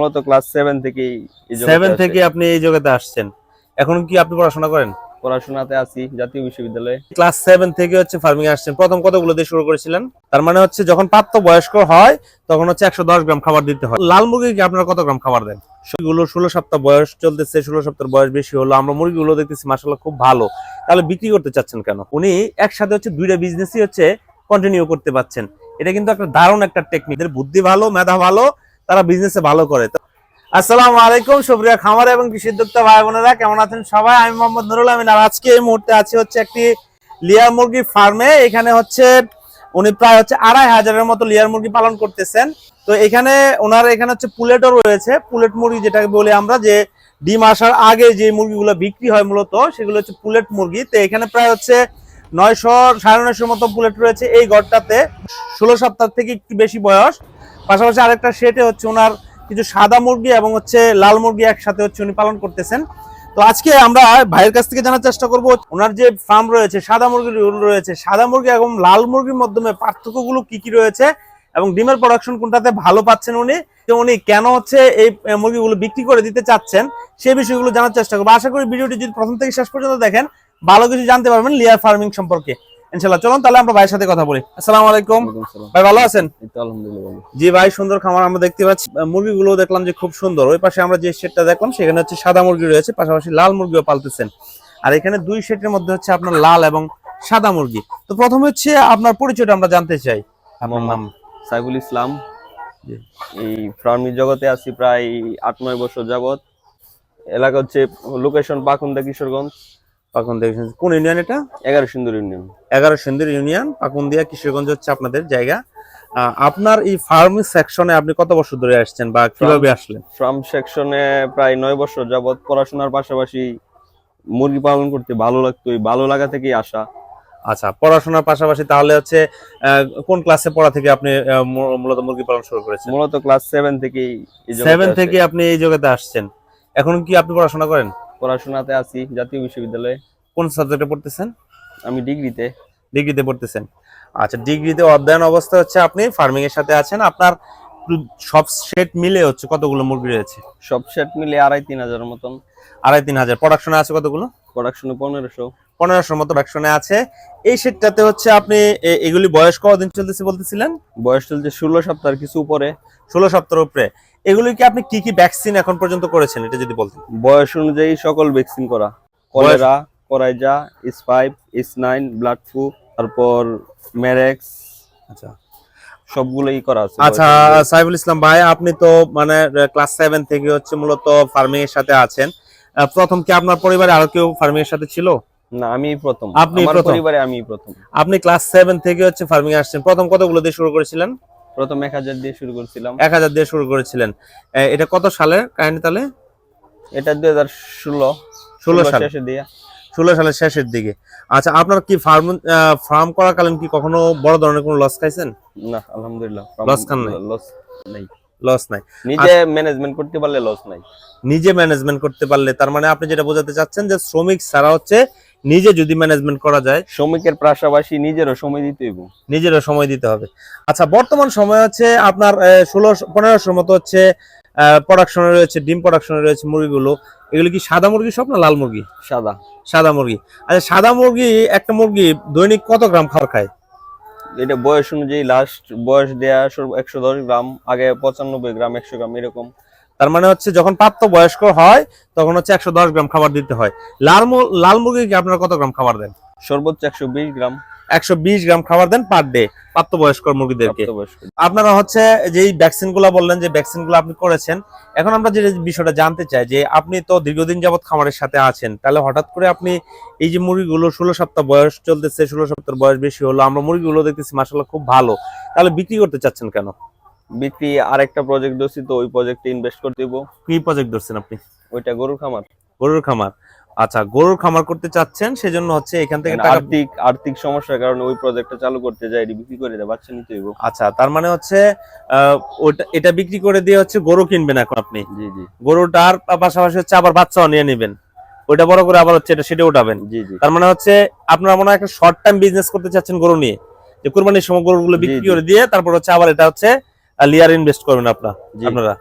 মূলত class seven থেকেই এই জগতে সেভেন আসে। থেকে আপনি এই জগতে আসছেন। এখন কি আপনি পড়াশোনা করেন? পড়াশোনাতে আছি জাতীয় বিশ্ববিদ্যালয়ে। ক্লাস সেভেন থেকে হচ্ছে ফার্মিং আসছেন। প্রথম কতগুলো দিয়ে শুরু করেছিলেন? তার মানে হচ্ছে যখন প্রাপ্ত বয়স্ক হয় তখন হচ্ছে একশো দশ গ্রাম খাবার দিতে হয়। লাল মুরগিকে আপনারা কত গ্রাম খাবার দেন? সেগুলো ষোলো সপ্তাহ বয়স চলতেছে ষোলো সপ্তাহ বয়স বেশি হলো। আমরা মুরগিগুলো দেখতেছি মাসাল্লাহ খুব ভালো। তাহলে বিক্রি করতে চাচ্ছেন কেন? উনি একসাথে হচ্ছে দুইটা বিজনেসই হচ্ছে কন্টিনিউ করতে পারছেন। এটা কিন্তু একটা দারুণ একটা টেকনিক বুদ্ধি ভালো মেধা ভালো তারা বিজনেসে ভালো করে। আসসালামু আলাইকুম, সুপ্রিয়া খামার এবং কৃষি উদ্যোক্তা ভাই বোনেরা, কেমন আছেন সবাই? আমি মোহাম্মদ নুরুল আমিন, আর আজকে এই মুহূর্তে আছি হচ্ছে একটি লিয়ার মুরগি ফার্মে। এখানে হচ্ছে উনি প্রায় হচ্ছে আড়াই হাজারের মতো লিয়ার মুরগি পালন করতেছেন। তো এখানে ওনার এখানে হচ্ছে পুলেটও রয়েছে। পুলেট মুরগি যেটাকে বলি আমরা, যে ডিম আসার আগে যে মুরগিগুলো বিক্রি হয় মূলত, সেগুলো হচ্ছে পুলেট মুরগি। তো এখানে প্রায় হচ্ছে নয়শো, সাড়ে নয়শোর মতো পুলেট রয়েছে এই ঘরটাতে ষোলো সপ্তাহ থেকে একটু বেশি বয়স। পাশাপাশি আরেকটা সেটে হচ্ছে ওনার কিছু সাদা মুরগি এবং হচ্ছে লাল মুরগি একসাথে হচ্ছে উনি পালন করতেছেন। তো আজকে আমরা ভাইয়ের কাছ থেকে জানার চেষ্টা করব, ওনার যে ফার্ম রয়েছে, সাদা মুরগি রয়েছে, সাদা মুরগি এবং লাল মুরগির মাধ্যমে পার্থক্যগুলো কি কি রয়েছে এবং ডিমের প্রোডাকশন কোনটাতে ভালো পাচ্ছেন উনি তো উনি কেন হচ্ছে এই মুরগিগুলো বিক্রি করে দিতে চাচ্ছেন সেই বিষয়গুলো জানার চেষ্টা করব। আশা করি ভিডিওটি যদি প্রথম থেকে শেষ পর্যন্ত দেখেন, ভালো কিছু জানতে পারবেন লিয়ার ফার্মিং সম্পর্কে। ইনশাল্লাহ চলুন তাহলে আমরা ভাইয়ের সাথে কথা বলি। আসসালামু আলাইকুম। ভাই ভালো আছেন। জি ভাই সুন্দর খামার আমরা দেখতে পাচ্ছি। মুরগিগুলো দেখলাম যে খুব সুন্দর। ওই পাশে আমরা যে শেডটা দেখলাম সেখানে হচ্ছে সাদা মুরগি রয়েছে পাশাপাশি লাল মুরগিও পালতেছেন। আর এখানে দুই শেডের মধ্যে হচ্ছে আপনার লাল এবং সাদা মুরগি। তো প্রথমে হচ্ছে আপনার পরিচয়টা আমরা জানতে চাই। আপনার নাম সাইফুল ইসলাম। এই ফার্মিং জগতে আছি প্রায় আট নয় বছর যাবত এলাকা হচ্ছে লোকেশন পাকুন্দা কিশোরগঞ্জ। কোন ইউনিয়ন এটা? এগারো সুন্দর ইউনিয়ন। এগারো সুন্দর ইউনিয়ন পাকুন্দিয়া কিশোরগঞ্জ হচ্ছে আপনাদের জায়গা। আপনার এই ফার্মিং সেকশনে আপনি কত বছর ধরে আসছেন বা কীভাবে আসলেন? ফার্ম সেকশনে প্রায় নয় বছর যাবত পড়াশোনার পাশাপাশি মুরগি পালন করতে ভালো লাগতো ভালো লাগা থেকেই আসা। আচ্ছা পড়াশোনার পাশাপাশি তাহলে হচ্ছে আহ, কোন ক্লাসে পড়া থেকে আপনি মূলত মুরগি পালন শুরু করেছেন? মূলত ক্লাস সেভেন থেকেই সেভেন থেকে আপনি এই জগতে আসছেন। এখন কি আপনি পড়াশোনা করেন? পড়াশোনাতে আছি জাতীয় বিশ্ববিদ্যালয়ে। কোন সাবজেক্টে পড়তেছেন? আমি ডিগ্রিতে। ডিগ্রিতে পড়তেছেন। আচ্ছা ডিগ্রিতে অধ্যয়ন অবস্থা হচ্ছে আপনি ফার্মিং এর সাথে আছেন। আপনার সব সেট মিলে হচ্ছে কতগুলো মুরগি রয়েছে? সব সেট মিলে আড়াই তিন হাজারের মতন। আড়াই তিন হাজার। প্রোডাকশনে আছে কতগুলো? প্রোডাকশনে পনেরোশো। পনেরোশোর মতো প্রোডাকশনে আছে। এই সেটটাতে হচ্ছে আপনি এগুলি বয়স কতদিন চলতেছে বলতেছিলেন? বয়স চলছে ষোলো সপ্তাহের কিছু উপরে। ষোলো সপ্তাহের উপরে। এগুলি কি আপনি কি কি ভ্যাকসিন এখন পর্যন্ত করেছেন? এটা যদি বলতেন। বয়স অনুযায়ী সকল ভ্যাকসিন করা। কলেরা করাইজা ইস ফাইভ ইস নাইন ব্লাড ফ্লু তারপর ম্যারেক্স আচ্ছা। সবগুলোই করা আছে আচ্ছা সাইফুল ইসলাম ভাই আপনি তো মানে ক্লাস সেভেন থেকে হচ্ছে মূলত ফার্মিং এর সাথে আছেন। প্রথম কি আপনার পরিবারে আরও কেউ ফার্মিং এর সাথে ছিল? না আমি প্রথম। আপনি পরিবারে আমি প্রথম। আপনি ক্লাস সেভেন থেকে হচ্ছে ফার্মিং আসছেন। প্রথম কতগুলো দিয়ে শুরু করেছিলেন? প্রথম এক হাজার দিয়ে শুরু করছিলাম। এক হাজার দিয়ে শুরু করেছিলেন। এটা কত সালের কাহিনী তাহলে? এটা দুই হাজার ষোলো। ষোলো সাল। শেষে দিয়ে ষোলো সালের শেষের দিকে। আচ্ছা আপনার কি ফার্ম ফার্ম করাকালীন কি কখনো বড় ধরনের কোনো লস খাইছেন? না আলহামদুলিল্লাহ। Loss খান নাই? লস নাই। লস নাই। নিজে ম্যানেজমেন্ট করতে পারলে লস নাই। নিজে ম্যানেজমেন্ট করতে পারলে তার মানে আপনি যেটা বোঝাতে চাচ্ছেন যে শ্রমিক ছাড়া হচ্ছে নিজে যদি ম্যানেজমেন্ট করা যায় শ্রমিকের পাশাপাশি নিজেরও সময় দিতে হইব। নিজেরও সময় দিতে হবে। আচ্ছা বর্তমান সময় হচ্ছে আপনার ষোলো পনেরোশোর মতো হচ্ছে প্রোডাকশনে রয়েছে ডিম প্রোডাকশনে রয়েছে মুরগিগুলো। এগুলো কি সাদা মুরগি সব না লাল মুরগি? সাদা। সাদা মুরগি। আচ্ছা সাদা মুরগি একটা মুরগি দৈনিক কত গ্রাম খাবার খায়? এটা বয়স অনুযায়ী লাস্ট বয়স দেয়া একশো দশ গ্রাম আগে পঁচানব্বই গ্রাম একশো গ্রাম এরকম। তার মানে হচ্ছে যখন প্রাপ্ত বয়স্ক হয় তখন হচ্ছে একশো দশ গ্রাম খাবার দিতে হয়। লাল লাল মুরগিকে আপনারা কত গ্রাম খাবার দেন? সর্বোচ্চ একশো বিশ গ্রাম। একশো বিশ গ্রাম খাবার দেন পার ডে প্রাপ্ত বয়স্ক মুরগিদেরকে আপনারা হচ্ছে যে ভ্যাকসিনগুলা বললেন যে ভ্যাকসিনগুলো আপনি করেছেন এখন আমরা যে বিষয়টা জানতে চাই যে আপনি তো দীর্ঘদিন যাবত খামারের সাথে আছেন তাহলে হঠাৎ করে আপনি এই যে মুরগিগুলো ষোলো সপ্তাহ বয়স চলতেছে ষোলো সপ্তাহ বয়স বেশি হলো আমরা মুরগিগুলো দেখতেছি মাসাল্লাহ খুব ভালো তাহলে বিক্রি করতে চাচ্ছেন কেন? বিক্রি আরেকটা প্রজেক্ট ধরছি তো ওই প্রজেক্টে ইনভেস্ট করতে হইব কি প্রজেক্ট ধরছেন আপনি? ওইটা গরুর খামার। গরুর খামার। আচ্ছা গরুর খামার করতে চাচ্ছেন সেজন্য হচ্ছে এখান থেকে আর্থিক আর্থিক সমস্যার কারণে ওই প্রজেক্টটা চালু করতে যাই বিক্রি করে দেয় বাচ্চা নিতে হইব। আচ্ছা তার মানে হচ্ছে ওটা এটা বিক্রি করে দিয়ে হচ্ছে গরু কিনবেন এখন আপনি? জি জি। গরুটার পাশাপাশি হচ্ছে আবার বাচ্চাও নিয়ে নেবেন। ওইটা বড় করে আবার হচ্ছে এটা সেটা উঠাবেন। জি জি। তার মানে হচ্ছে আপনারা মনে হয় একটা শর্ট টাইম বিজনেস করতে চাচ্ছেন গরু নিয়ে। যে কোরবানির সময় গরুগুলো বিক্রি করে দিয়ে তারপর হচ্ছে আবার এটা হচ্ছে লিয়ার ইনভেস্ট করবেন আপনার আপনারা।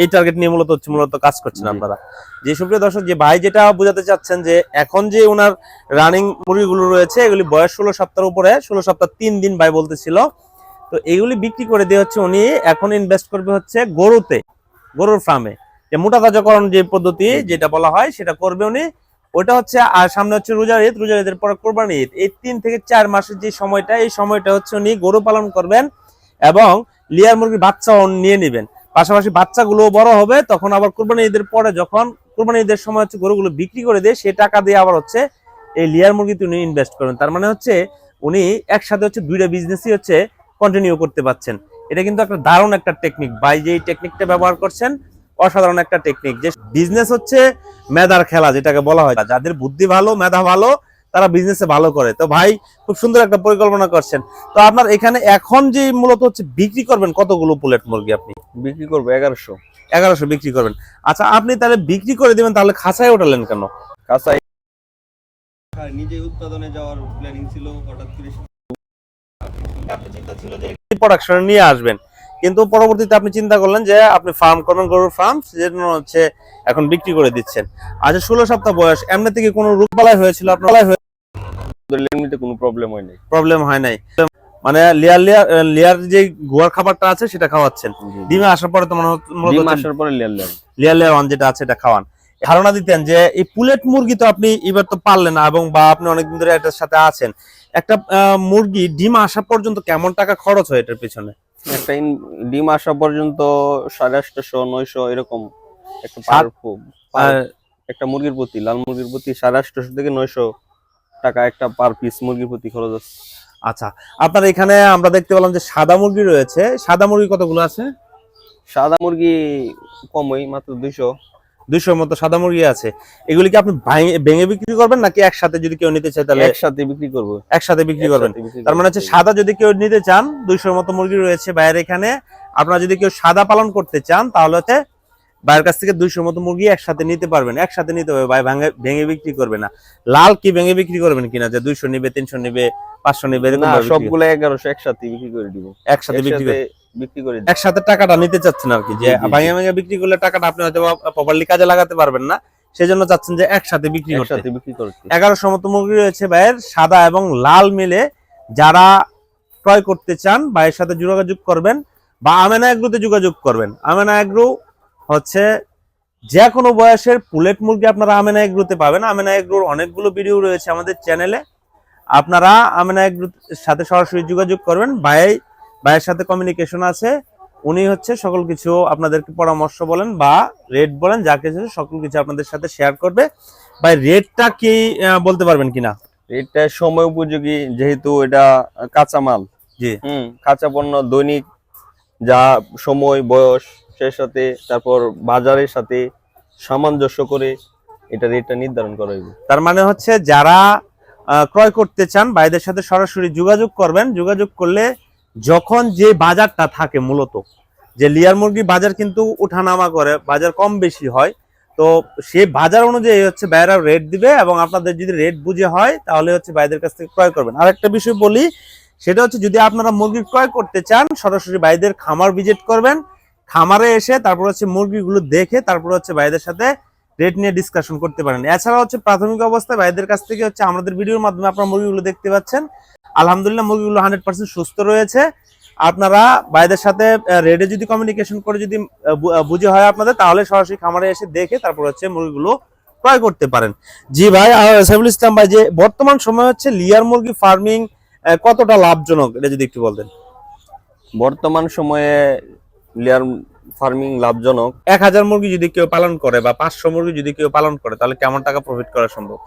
এই টার্গেট নিয়ে মূলত হচ্ছে মূলত কাজ করছেন আপনারা। যে সুপ্রিয় দর্শক যে ভাই যেটা বোঝাতে চাচ্ছেন যে এখন যে ওনার রানিং মুরগিগুলো রয়েছে এগুলি বয়স ষোলো সপ্তাহের উপরে ষোলো সপ্তাহ তিন দিন ভাই বলতেছিল। তো এইগুলি বিক্রি করে দিয়ে হচ্ছে উনি এখন ইনভেস্ট করবে হচ্ছে গরুতে গরুর ফার্মে যে মোটা তাজাকরণ যে পদ্ধতি যেটা বলা হয় সেটা করবে উনি। ওটা হচ্ছে আর সামনে হচ্ছে রোজার ঈদ রোজার ঈদের পরে কোরবানি ঈদ। এই তিন থেকে চার মাসের যে সময়টা এই সময়টা হচ্ছে উনি গরু পালন করবেন এবং লিয়ার মুরগির বাচ্চা নিয়ে নেবেন। পাশাপাশি বাচ্চাগুলো বড় হবে, তখন আবার কোরবানি ঈদের পরে যখন কোরবানি ঈদের সময় হচ্ছে গরুগুলো বিক্রি করে দিয়ে সেই টাকা দিয়ে আবার হচ্ছে এই লিয়ার মুরগিতে উনি ইনভেস্ট করেন। তার মানে হচ্ছে উনি একসাথে হচ্ছে দুইটা বিজনেসই হচ্ছে কন্টিনিউ করতে পারছেন। এটা কিন্তু একটা দারুণ একটা টেকনিক বাই যে টেকনিকটা ব্যবহার করছেন, অসাধারণ একটা টেকনিক যে বিজনেস হচ্ছে মেধার খেলা, যেটাকে বলা হয়। যাদের বুদ্ধি ভালো, মেধা ভালো তারা বিজনেসে ভালো করে। তো ভাই খুব সুন্দর একটা পরিকল্পনা করছেন। তো আপনার এখানে এখন যে মূলত হচ্ছে বিক্রি করবেন কতগুলো পুলেট মুরগি আপনি? বিক্রি করব এগারোশো। এগারোশো বিক্রি করবেন। আচ্ছা আপনি তাহলে বিক্রি করে দিবেন তাহলে খাঁচায় ওঠালেন কেন? কাঁচাই নিজে উৎপাদনে যাওয়ার প্ল্যানিং ছিল হঠাৎ করে প্রোডাকশনে নিয়ে আসবেন। কিন্তু পরবর্তীতে আপনি চিন্তা করলেন যে আপনি ফার্ম করবেন গরুর ফার্ম সেজন্য হচ্ছে এখন বিক্রি করে দিচ্ছেন। আচ্ছা ষোলো সপ্তাহ বয়স এমনি থেকে কোনো রোগ বালাই হয়েছিল আপনার? এমনিতে কোনো প্রবলেম হয়নি প্রবলেম হয় নাই। মানে লেয়ার লেয়ার লেয়ার যে গোয়ার খাবারটা আছে সেটা খাওয়াচ্ছেন। ডিমে আসার পরে তো মনে ডিম আসার পরে layer layer layer layer one যেটা আছে এটা খাওয়ান। ধারণা দিতেন যে এই পুলেট মুরগি তো আপনি এবার তো পারলেন এবং বা আপনি অনেকদিন ধরে এটার সাথে আছেন। একটা মুরগি ডিম আসা পর্যন্ত কেমন টাকা খরচ হয় এটার পিছনে? একটা ডিম আসা পর্যন্ত সাড়ে আটশো নয়শো এরকম একটা পার একটা মুরগির প্রতি লাল মুরগির প্রতি সাড়ে আটশো থেকে নয়শো টাকা একটা পার পিস মুরগির প্রতি খরচ আছে। আচ্ছা আপনার এখানে আমরা দেখতে পেলাম যে সাদা মুরগি রয়েছে। সাদা মুরগি কতগুলো আছে? সাদা মুরগি কমই মাত্র দুইশো। দুইশোর মতো সাদা মুরগি আছে। এগুলি কি আপনি ভেঙে বিক্রি করবেন নাকি একসাথে যদি কেউ নিতে চায় তাহলে একসাথে বিক্রি করব। একসাথে বিক্রি করবেন? তার মানে হচ্ছে সাদা যদি কেউ নিতে চান দুইশোর মতো মুরগি রয়েছে বাইরে এখানে আপনারা যদি কেউ সাদা পালন করতে চান তাহলে হচ্ছে বাইরের কাছ থেকে দুইশোর মতো মুরগি একসাথে নিতে পারবেন। একসাথে নিতে হবে ভাই ভাঙে ভেঙে বিক্রি করবে না। লাল কি ভেঙে বিক্রি করবেন কিনা? যে দুইশো নিবে তিনশো নিবে পাঁচশো নিবে সবগুলো এগারোশো একসাথে বিক্রি করে দিব। একসাথে বিক্রি করে বিক্রি করে। একসাথে টাকাটা নিতে চাচ্ছেন আর কি যে। ভাঙে ভাঙে বিক্রি করলে টাকাটা আপনি হয়তো প্রপারলি কাজে লাগাতে পারবেন না সেজন্য চাচ্ছেন যে একসাথে বিক্রি করতে। বিক্রি করতে। এগারোশো মতো মুরগি রয়েছে ভাইয়ের সাদা এবং লাল মিলে যারা ক্রয় করতে চান ভাইয়ের সাথে যোগাযোগ করবেন বা আমেনা এগ্রোতে যোগাযোগ করবেন। আমেনা এগ্রো হচ্ছে যে কোনো বয়সের পুলেট মুরগি আপনারা আমেনা এগ্রোতে পাবেন। আমেনা এগ্রোর অনেকগুলো ভিডিও রয়েছে আমাদের চ্যানেলে আপনারা আমেনা এগ্রোর সাথে সরাসরি যোগাযোগ করবেন। ভাই ভাইয়ের সাথে কমিউনিকেশন আছে। উনি হচ্ছে সকল কিছু আপনাদেরকে পরামর্শ বলেন বা রেট বলেন যা কিছু সকল কিছু আপনাদের সাথে শেয়ার করবে। ভাই রেটটা কি বলতে পারবেন কিনা? রেটটা সময় উপযোগী যেহেতু এটা কাঁচা মাল জি। হুম কাঁচা পণ্য দৈনিক যা সময় বয়স সেই সাথে তারপর বাজারের সাথে সামঞ্জস্য করে এটা রেটটা নির্ধারণ করা হইবে। তার মানে হচ্ছে যারা ক্রয় করতে চান ভাইদের সাথে সরাসরি যোগাযোগ করবেন। যোগাযোগ করলে যখন যে বাজারটা থাকে মূলত, যে লিয়ার মুরগি বাজার কিন্তু উঠানামা করে, বাজার কম বেশি হয়, তো সে বাজার অনুযায়ী হচ্ছে ভাইয়েরা রেট দিবে এবং আপনাদের যদি রেট বুঝে হয়, তাহলে হচ্ছে ভাইদের কাছ থেকে ক্রয় করবেন। আর একটা বিষয় বলি, সেটা হচ্ছে যদি আপনারা মুরগি ক্রয় করতে চান, সরাসরি ভাইদের খামার ভিজিট করবেন, খামারে এসে তারপর হচ্ছে মুরগিগুলো দেখে তারপর হচ্ছে ভাইদের সাথে রেট নিয়ে ডিসকাশন করতে পারেন। এছাড়া হচ্ছে প্রাথমিক অবস্থায় ভাইদের কাছ থেকে হচ্ছে আমাদের ভিডিওর মাধ্যমে আপনারা মুরগিগুলো দেখতে পাচ্ছেন। আলহামদুলিল্লাহ মুরগিগুলো হান্ড্রেড পার্সেন্ট সুস্থ রয়েছে। আপনারা ভাইদের সাথে রেডে যদি কমিউনিকেশন করে যদি বুঝে হয় আপনাদের তাহলে সরাসরি খামারে এসে দেখে তারপর হচ্ছে মুরগিগুলো ক্রয় করতে পারেন। জি ভাই সাইফুল ইসলাম ভাই যে বর্তমান সময় হচ্ছে লিয়ার মুরগি ফার্মিং কতটা লাভজনক এটা যদি একটু বলতেন। বর্তমান সময়ে লেয়ার ফার্মিং লাভজনক। এক হাজার মুরগি যদি কেউ পালন করে বা পাঁচশো মুরগি যদি কেউ পালন করে তাহলে কেমন টাকা প্রফিট করা সম্ভব?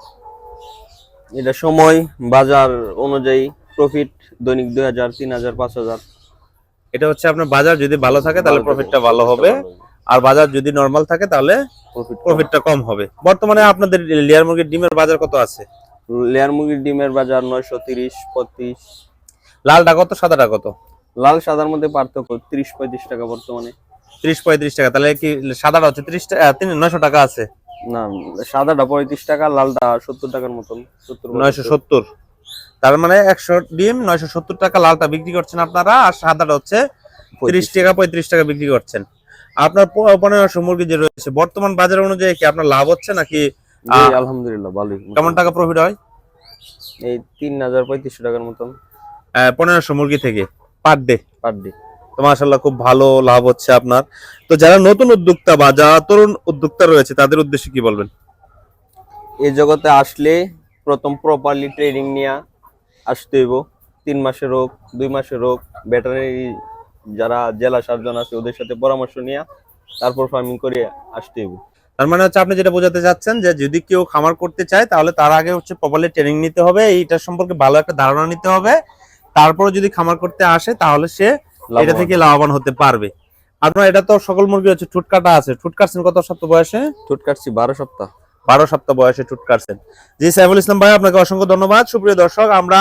এটা সময় বাজার অনুযায়ী প্রফিট দৈনিক দুই হাজার তিন হাজার পাঁচ হাজার। এটা হচ্ছে আপনার বাজার যদি ভালো থাকে তাহলে প্রফিটটা ভালো হবে। আর বাজার যদি নর্মাল থাকে তাহলে প্রফিট প্রফিটটা কম হবে। বর্তমানে আপনাদের লেয়ার মুরগির ডিমের বাজার কত আছে? লেয়ার মুরগির ডিমের বাজার নয়শো তিরিশ পঁয়ত্রিশ। লালটা কত সাদাটা কত? লাল সাদার মধ্যে পার্থক্য তিরিশ পঁয়ত্রিশ টাকা বর্তমানে। ত্রিশ পঁয়ত্রিশ টাকা তাহলে কি সাদাটা হচ্ছে ত্রিশ টাকা নয়শো টাকা আছে। না সাদাটা পঁয়ত্রিশ টাকা লালটা সত্তর টাকার মতন সত্তর নয়শো সত্তর। তার মানে একশো ডিম নয়শো সত্তর টাকা লালটা বিক্রি করছেন আপনারা আর সাদাটা হচ্ছে তিরিশ টাকা পঁয়ত্রিশ টাকা বিক্রি করছেন। আপনার পনেরোশো মুরগি যে রয়েছে বর্তমান বাজার অনুযায়ী কি আপনার লাভ হচ্ছে নাকি আলহামদুলিল্লাহ ভালোই। কেমন টাকা প্রফিট হয়? এই তিন হাজার পঁয়ত্রিশশো টাকার মতন। পনেরোশো মুরগি থেকে পার ডে পার ডে তো মাশাল্লাহ খুব ভালো লাভ হচ্ছে আপনার। তো যারা নতুন উদ্যোক্তা বা যারা তরুণ উদ্যোক্তা রয়েছে তাদের উদ্দেশ্যে কি বলবেন? এই জগতে আসলে প্রথম প্রপারলি ট্রেনিং নিয়ে আসতে হইব। তিন মাসের হোক দুই মাসের হোক ভেটারিনারি যারা জেলা সার্জন আছে ওদের সাথে পরামর্শ নিয়ে তারপর ফার্মিং করে আসতে হইব। তার মানে হচ্ছে আপনি যেটা বোঝাতে চাচ্ছেন যে যদি কেউ খামার করতে চায় তাহলে তার আগে হচ্ছে প্রপারলি ট্রেনিং নিতে হবে। এইটার সম্পর্কে ভালো একটা ধারণা নিতে হবে। তারপরে যদি খামার করতে আসে তাহলে সে এটা থেকে লাভবান হতে পারবে। আপনার এটা তো সকল মুরগি হচ্ছে ঠুট কাটা আছে। ঠুট কাটছেন কত সপ্তাহ বয়সে? ঠোঁট কাটছি বারো সপ্তাহ। বারো সপ্তাহ বয়সে ঠুট কাটছেন। জি সাইফুল ইসলাম ভাই আপনাকে অসংখ্য ধন্যবাদ। সুপ্রিয় দর্শক আমরা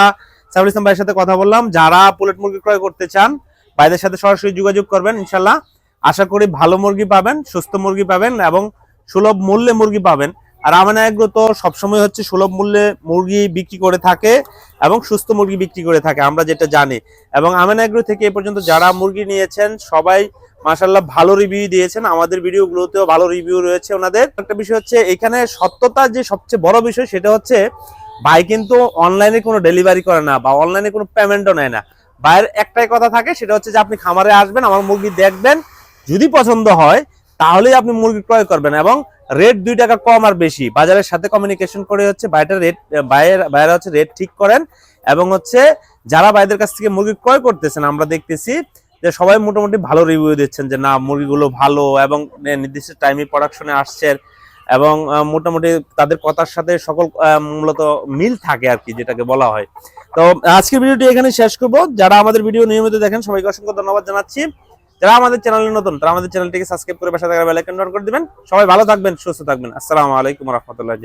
সাইফুল ইসলাম ভাইয়ের সাথে কথা বললাম। যারা পুলেট মুরগি ক্রয় করতে চান ভাইদের সাথে সরাসরি যোগাযোগ করবেন ইনশাল্লাহ আশা করি ভালো মুরগি পাবেন সুস্থ মুরগি পাবেন এবং সুলভ মূল্যে মুরগি পাবেন। আর আমানা এগ্রো তো সবসময় হচ্ছে সুলভ মূল্যে মুরগি বিক্রি করে থাকে এবং সুস্থ মুরগি বিক্রি করে থাকে, আমরা যেটা জানি। এবং আমেন এগ্রো থেকে এ পর্যন্ত যারা মুরগি নিয়েছেন, সবাই মাশাল্লাহ ভালো রিভিউ দিয়েছেন। আমাদের ভিডিওগুলোতেও ভালো রিভিউ রয়েছে ওনাদের। একটা বিষয় হচ্ছে, এখানে সত্যতার যে সবচেয়ে বড় বিষয় সেটা হচ্ছে, ভাই কিন্তু অনলাইনে কোনো ডেলিভারি করে না বা অনলাইনে কোনো পেমেন্টও নেয় না। ভাইয়ের একটাই কথা থাকে, সেটা হচ্ছে যে আপনি খামারে আসবেন, আমার মুরগি দেখবেন, যদি পছন্দ হয় তাহলেই আপনি মুরগি ক্রয় করবেন এবং রেট দুই টাকা কম আর বেশি। বাজারের সাথে কমিউনিকেশন করে হচ্ছে বাইরের রেট বাইরের বাইরে হচ্ছে রেট ঠিক করেন এবং হচ্ছে যারা বাইদের কাছ থেকে মুরগি ক্রয় করতেছেন, আমরা দেখতেছি যে সবাই মোটামুটি ভালো রিভিউ দিচ্ছেন যে না, মুরগিগুলো ভালো এবং নির্দিষ্ট টাইমে প্রোডাকশনে আসছে এবং মোটামুটি তাদের কথার সাথে সকল মূলত মিল থাকে আর কি, যেটাকে বলা হয়। তো আজকের ভিডিওটি এখানে শেষ করব। যারা আমাদের ভিডিও নিয়মিত দেখেন, সবাইকে অসংখ্য ধন্যবাদ জানাচ্ছি। যারা আমাদের চ্যানেলে নতুন, তারা আমাদের চ্যানেলটিকে সাবস্ক্রাইব করে পাশে থাকার বেলাইকন করে দিবেন। সবাই ভালো থাকবেন, সুস্থ থাকবেন। আসসালামু আলাইকুম রহমতুল্লাহ